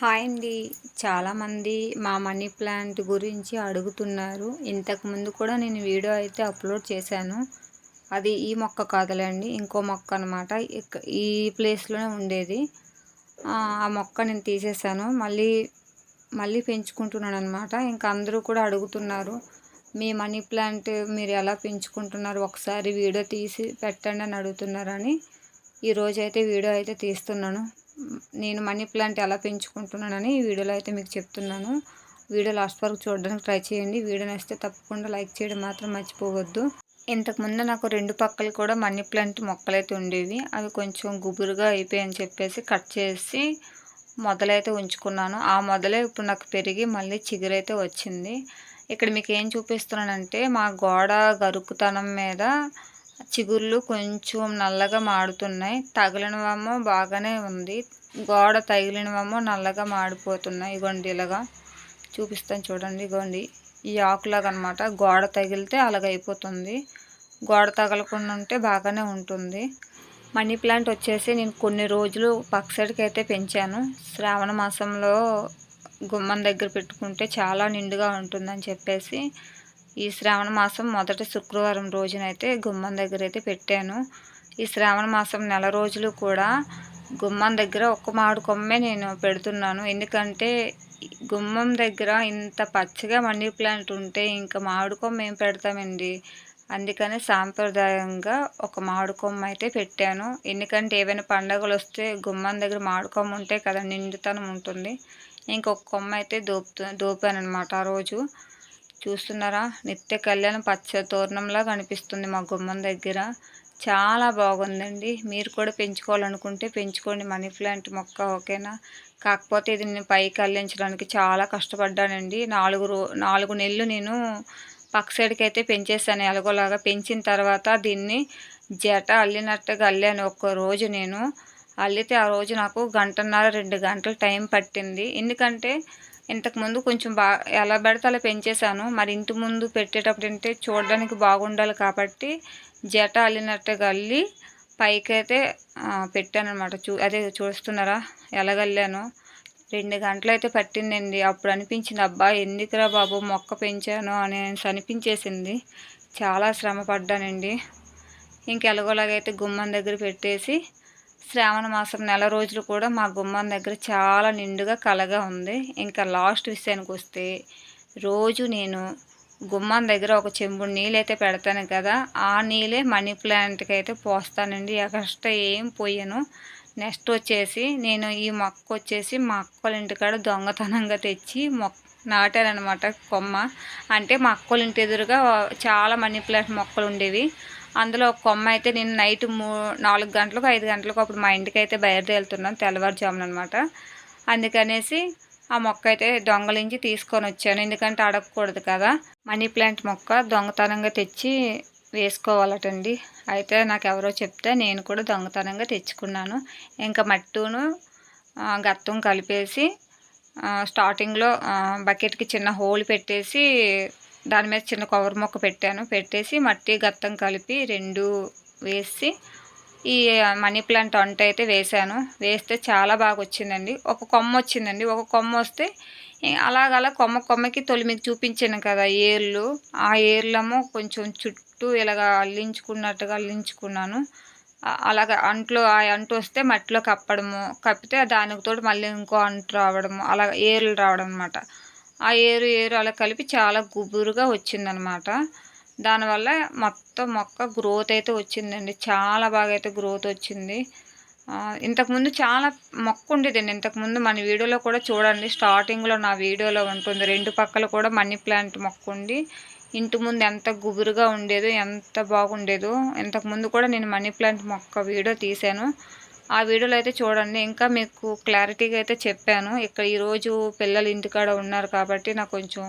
Hi అండి. చాలామంది మా మనీ ప్లాంట్ గురించి అడుగుతున్నారు. ఇంతకుముందు కూడా నేను వీడియో అయితే అప్లోడ్ చేశాను. అది ఈ మొక్క కాదులేండి ఇంకో మొక్క అనమాట ఈ ప్లేస్లోనే ఉండేది. ఆ మొక్క నేను తీసేసాను మళ్ళీ మళ్ళీ పెంచుకుంటున్నాను అనమాట ఇంకా అందరూ కూడా అడుగుతున్నారు మీ మనీ ప్లాంట్ మీరు ఎలా పెంచుకుంటున్నారు? ఒకసారి వీడియో తీసి పెట్టండి అని అడుగుతున్నారని. ఈరోజైతే వీడియో అయితే తీస్తున్నాను. నేను మనీ ప్లాంట్ ఎలా పెంచుకుంటున్నానని ఈ వీడియోలో అయితే మీకు చెప్తున్నాను. వీడియో లాస్ట్ వరకు చూడడానికి ట్రై చేయండి. వీడియో నచ్చితే తప్పకుండా లైక్ చేయడం మాత్రం మర్చిపోవద్దు. ఇంతకుముందు నాకు రెండు పక్కలు కూడా మనీ ప్లాంట్ మొక్కలైతే ఉండేవి. అవి కొంచెం గుబురుగా అయిపోయాయని చెప్పేసి కట్ చేసి మొదలైతే ఉంచుకున్నాను. ఆ మొదలే ఇప్పుడు నాకు పెరిగి మళ్ళీ చిగురైతే వచ్చింది. ఇక్కడ మీకు ఏం చూపిస్తున్నానంటే మా గోడ గరుకుతనం మీద చిగుర్లు కొంచెం నల్లగా మాడుతున్నాయి. తగిలినవేమో బాగానే ఉంది. గోడ తగిలినవేమో నల్లగా మాడిపోతున్నాయి. ఇగోండి ఇలాగా చూపిస్తాను చూడండి. ఇగోండి. ఈ ఆకులాగా అనమాట గోడ తగిలితే అలాగ అయిపోతుంది గోడ తగలకుండా ఉంటే బాగానే ఉంటుంది. మనీ ప్లాంట్ వచ్చేసి నేను కొన్ని రోజులు పక్క సైడ్కి అయితే పెంచాను. శ్రావణ మాసంలో గుమ్మం దగ్గర పెట్టుకుంటే చాలా నిండుగా ఉంటుందని చెప్పేసి ఈ శ్రావణ మాసం మొదటి శుక్రవారం రోజునైతే గుమ్మం దగ్గర అయితే పెట్టాను. ఈ శ్రావణ మాసం నెల రోజులు కూడా గుమ్మం దగ్గర ఒక్క మామిడి కొమ్మే నేను పెడుతున్నాను. ఎందుకంటే గుమ్మం దగ్గర ఇంత పచ్చగా మనీ ప్లాంట్ ఉంటే ఇంకా మామిడి కొమ్మ ఏం పెడతామండి? అందుకని సాంప్రదాయంగా ఒక మామిడి కొమ్మ అయితే పెట్టాను. ఎందుకంటే ఏవైనా పండగలు వస్తే గుమ్మం దగ్గర మామిడి కొమ్మ ఉంటే కదా నిండుతనం ఉంటుంది. ఇంకొక కొమ్మ అయితే దోపు దోపాను అనమాట ఆ రోజు. చూస్తున్నారా? నిత్య కళ్యాణ పచ్చ తోరణంలా కనిపిస్తుంది మా గుమ్మం దగ్గర. చాలా బాగుందండి. మీరు కూడా పెంచుకోవాలనుకుంటే పెంచుకోండి. మనీ ప్లాంట్ మొక్క ఓకేనా? కాకపోతే ఇది నేను పైకి అల్లించడానికి చాలా కష్టపడ్డానండి. నాలుగు రో నాలుగు నెలలు నేను పక్క సైడ్కి అయితే పెంచేసాను ఎలాగోలాగా పెంచిన తర్వాత దీన్ని జట అల్లినట్టుగా అల్లాను. ఒక్క రోజు నేను అల్లితే ఆ రోజు నాకు గంటన్నర రెండు గంటల టైం పట్టింది. ఎందుకంటే ఇంతకుముందు కొంచెం బాగా ఎలా పెడితే అలా పెంచేశాను. మరి ఇంటి ముందు పెట్టేటప్పుడు అంటే చూడడానికి బాగుండాలి కాబట్టి జట అల్లినట్టుగా అల్లి పైకైతే పెట్టానమాట చూ అదే చూస్తున్నారా? ఎలాగల్లాను రెండు గంటలు అయితే పట్టిందండి. అప్పుడు అనిపించింది అబ్బా ఎందుకురా బాబు మొక్క పెంచాను అని అనిపించేసింది. చాలా శ్రమ పడ్డానండి. ఇంకెలాగోలాగైతే గుమ్మం దగ్గర పెట్టేసి శ్రావణ మాసం నెల రోజులు కూడా మా గుమ్మం దగ్గర చాలా నిండుగా కలగా ఉంది. ఇంకా లాస్ట్ విషయానికి వస్తే రోజు నేను గుమ్మం దగ్గర ఒక చెంబుడు నీళ్ళు అయితే పెడతాను కదా ఆ నీళ్ళే మనీ ప్లాంట్కి అయితే పోస్తానండి ఎక్స్ట్రా ఏం పోయాను. నెక్స్ట్ వచ్చేసి నేను ఈ మొక్క వచ్చేసి మా అక్కల ఇంటికాడ దొంగతనంగా తెచ్చి మొక్క నాటారనమాట కొమ్మ. అంటే మా అక్కల ఇంటి ఎదురుగా చాలా మనీ ప్లాంట్ మొక్కలు ఉండేవి. అందులో ఒక కొమ్మ అయితే నేను నైట్ మూ నాలుగు గంటలకు ఐదు గంటలకు అప్పుడు మా ఇంటికి అయితే బయలుదేరుతున్నాను తెల్లవారుజామున అనమాట అందుకనేసి ఆ మొక్క అయితే దొంగలించి తీసుకొని వచ్చాను. ఎందుకంటే అడగకూడదు కదా. మనీ ప్లాంట్ మొక్క దొంగతనంగా తెచ్చి వేసుకోవాలటండి. అయితే నాకు ఎవరో చెప్తే నేను కూడా దొంగతనంగా తెచ్చుకున్నాను. ఇంకా మట్టును గత్తం కలిపేసి స్టార్టింగ్లో బకెట్కి చిన్న హోల్ పెట్టేసి దాని మీద చిన్న కవర్ మొక్క పెట్టాను. పెట్టేసి మట్టి గత్తం కలిపి రెండు వేసి ఈ మనీ ప్లాంట్ వంట అయితే వేసాను. వేస్తే చాలా బాగా వచ్చిందండి. ఒక కొమ్మ వచ్చిందండి. ఒక కొమ్మ వస్తే అలాగలా కొమ్మ కొమ్మకి తొలి మీకు చూపించాను కదా ఏర్లు ఆ ఏర్లము కొంచెం చుట్టూ ఇలాగ అల్లించుకున్నట్టుగా అల్లించుకున్నాను. అలాగ అంట్లో ఆ అంటు వస్తే మట్టిలో కప్పడము కప్పితే దానికి తోడు మళ్ళీ ఇంకో అంటు రావడము అలా ఏరులు రావడం అనమాట ఆ ఏరు ఏరు అలా కలిపి చాలా గుబురుగా వచ్చిందనమాట దానివల్ల మొత్తం మొక్క గ్రోత్ అయితే వచ్చిందండి. చాలా బాగా అయితే గ్రోత్ వచ్చింది. ఇంతకుముందు చాలా మొక్క ఉండేదండి. ఇంతకుముందు మన వీడియోలో కూడా చూడండి. స్టార్టింగ్లో నా వీడియోలో ఉంటుంది. రెండు పక్కల కూడా మనీ ప్లాంట్ మొక్క ఉండి ఇంటి ముందు ఎంత గుబురుగా ఉండేదో ఎంత బాగుండేదో. ఇంతకుముందు కూడా నేను మనీ ప్లాంట్ మొక్క వీడియో తీశాను. ఆ వీడియోలో అయితే చూడండి ఇంకా మీకు క్లారిటీగా అయితే చెప్పాను. ఇక్కడ ఈరోజు పిల్లలు ఇంటికాడ ఉన్నారు కాబట్టి నాకు కొంచెం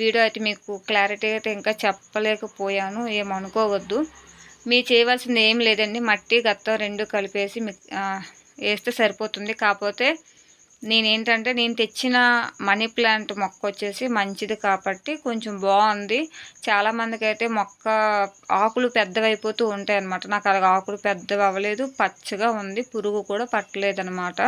వీడియో అయితే మీకు క్లారిటీ అయితే ఇంకా చెప్పలేకపోయాను ఏమనుకోవద్దు. మీ చేయవలసింది ఏం లేదండి మట్టి గత్తం రెండు కలిపేసి వేస్తే సరిపోతుంది. కాకపోతే నేనేంటంటే నేను తెచ్చిన మనీ ప్లాంట్ మొక్క వచ్చేసి మంచిది కాబట్టి కొంచెం బాగుంది. చాలామందికి అయితే మొక్క ఆకులు పెద్దవైపోతూ ఉంటాయి అనమాట నాకు అలాగ ఆకులు పెద్దవి అవ్వలేదు పచ్చగా ఉంది పురుగు కూడా పట్టలేదు అనమాట